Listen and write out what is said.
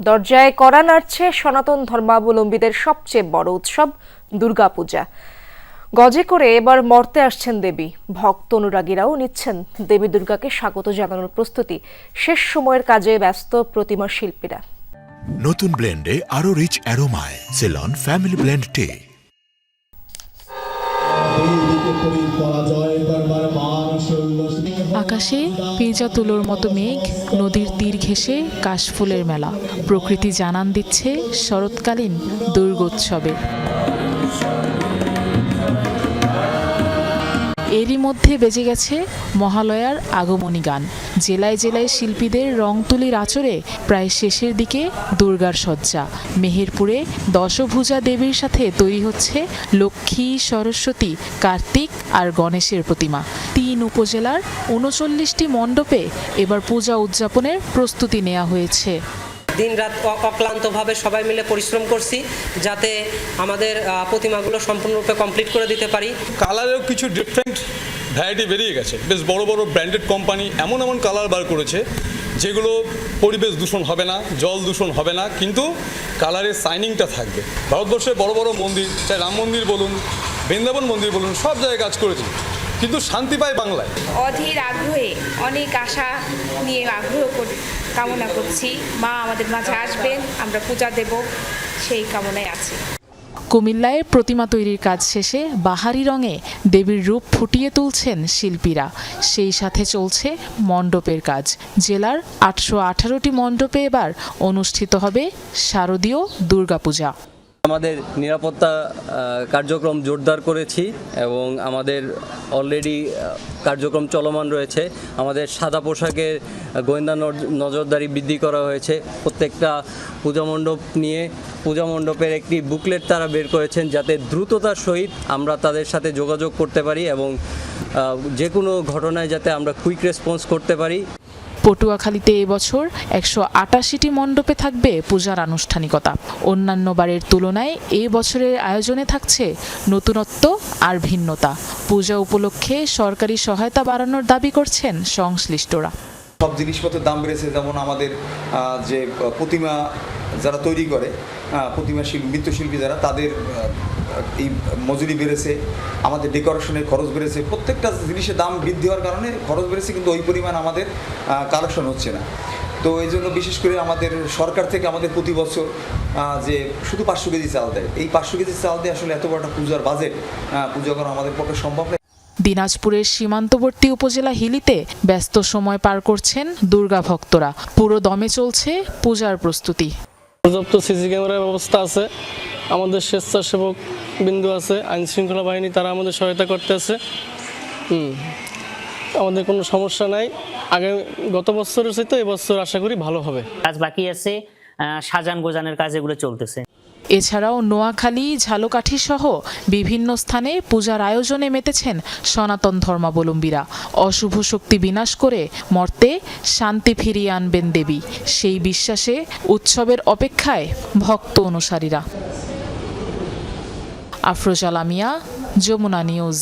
দরজায় কড়া নাড়ছে সনাতন ধর্মাবলম্বীদের সবচেয়ে বড় উৎসব দুর্গাপূজা। গজে করে এবার মর্তে আসছেন দেবী। ভক্ত অনুরাগীরাও নিচ্ছেন দেবী দুর্গাকে স্বাগত জানানোর প্রস্তুতি। শেষ সময়ের কাজে ব্যস্ত প্রতিমা শিল্পীরা। নতুন ব্লেন্ডে আরও রিচ অ্যারোমায় সেলন ফ্যামিলি ব্লেন্ড টে পরাজয় আকাশে পেঁজা তুলোর মতো মেঘ, নদীর তীর ঘেঁষে কাশফুলের মেলা। প্রকৃতি জানান দিচ্ছে শরৎকালীন দুর্গোৎসবের এরই মধ্যে বেজে গেছে মহালয়ার আগমনী গান। জেলায় জেলায় শিল্পীদের রং তুলির আচরে প্রায় শেষের দিকে দুর্গার সজ্জা মেহেরপুরে দশভুজা দেবীর সাথে তৈরি হচ্ছে লক্ষ্মী, সরস্বতী, কার্তিক আর গণেশের প্রতিমা। তিন উপজেলার উনচল্লিশটি মণ্ডপে এবার পূজা উদযাপনের প্রস্তুতি নেওয়া হয়েছে। দিনরাত রাত অক্লান্তভাবে সবাই মিলে পরিশ্রম করছি যাতে আমাদের প্রতিমাগুলো সম্পূর্ণরূপে কমপ্লিট করে দিতে পারি। কালারেও কিছু ডিফারেন্ট ভ্যারাইটি বেরিয়ে গেছে। বেশ বড় বড় ব্র্যান্ডেড কোম্পানি এমন এমন কালার বার করেছে, যেগুলো পরিবেশ দূষণ হবে না, জল দূষণ হবে না, কিন্তু কালারের সাইনিংটা থাকবে। ভারতবর্ষের বড় বড় মন্দির, চাই রাম মন্দির বলুন, বৃন্দাবন মন্দির বলুন, সব জায়গায় কাজ করেছি। কিন্তু শান্তি পায় বাংলায়। অধীর আগ্রহে অনেক আশা নিয়ে আগ্রহ কর- কামনা করছি। মা আমাদের মাঝে আসবেন আমরা পূজা দেব সেই কামনায় আছি। কুমিল্লায় প্রতিমা তৈরির কাজ শেষে বাহারি রঙে দেবীর রূপ ফুটিয়ে তুলছেন শিল্পীরা। সেই সাথে চলছে মণ্ডপের কাজ। জেলার আটশো আঠারোটি মণ্ডপে এবার অনুষ্ঠিত হবে শারদীয় দুর্গাপূজা। আমাদের নিরাপত্তা কার্যক্রম জোরদার করেছি এবং আমাদের অলরেডি কার্যক্রম চলমান রয়েছে। আমাদের সাদা পোশাকের গোয়েন্দা নজ- নজরদারি বৃদ্ধি করা হয়েছে। প্রত্যেকটা পূজা মণ্ডপ নিয়ে, পূজা মণ্ডপের একটি বুকলেট তারা বের করেছেন যাতে দ্রুততার সহিত আমরা তাদের সাথে যোগাযোগ করতে পারি এবং যে কোনো ঘটনায় যাতে আমরা কুইক রেসপন্স করতে পারি। পটুয়াখালীতে এবছর একশো আটাশিটি মণ্ডপে থাকবে পূজার আনুষ্ঠানিকতা। অন্যান্য বারের তুলনায় এ বছরের আয়োজনে থাকছে নতুনত্ব আর ভিন্নতা। পূজা উপলক্ষে সরকারি সহায়তা বাড়ানোর দাবি করছেন সংশ্লিষ্টরা। সব জিনিসপত্রের দাম বেড়েছে, যেমন আমাদের যে প্রতিমা যারা তৈরি করে প্রতিমা শিল্পী মৃৎশিল্পী যারা, তাদের এই মজুরি বেড়েছে আমাদের ডেকোরেশনের খরচ বেড়েছে প্রত্যেকটা জিনিসের দাম বৃদ্ধি হওয়ার কারণে খরচ বেড়েছে কিন্তু ওই পরিমাণ আমাদের কালেকশন হচ্ছে না। তো এই জন্য বিশেষ করে আমাদের সরকার থেকে আমাদের প্রতি বছর যে শুধু পাঁচশো কেজি চাল দেয় এই পাঁচশো কেজি চাল দিয়ে আসলে এত বড় একটা পূজার বাজেট পূজা করা আমাদের পক্ষে সম্ভব নয়। দিনাজপুরের সীমান্তবর্তী উপজেলা হিলিতে ব্যস্ত সময় পার করছেন দুর্গা ভক্তরা। পুরো দমে চলছে পূজার প্রস্তুতি। পর্যাপ্ত সিসি ক্যামেরার ব্যবস্থা আছে। আমাদের স্বেচ্ছাসেবক বিন্দু আছে আইন শৃঙ্খলা বাহিনী তারা আমাদের সহায়তা করতে আছে হুম আমাদের কোনো সমস্যা নাই। আগে গত বছরের চাইতে এবছর আশা করি ভালো হবে। কাজ বাকি আছে সাজান গোজানের কাজ এগুলো চলতেছে। এছাড়াও নোয়াখালী ঝালকাঠি সহ বিভিন্ন স্থানে পূজার আয়োজনে মেতেছেন সনাতন ধর্মাবলম্বীরা। অশুভ শক্তি বিনাশ করে মর্তে শান্তি ফিরিয়ে আনবেন দেবী। সেই বিশ্বাসে উৎসবের অপেক্ষায় ভক্ত অনুসারীরা। আফরোজ আলামিয়া যমুনা নিউজ।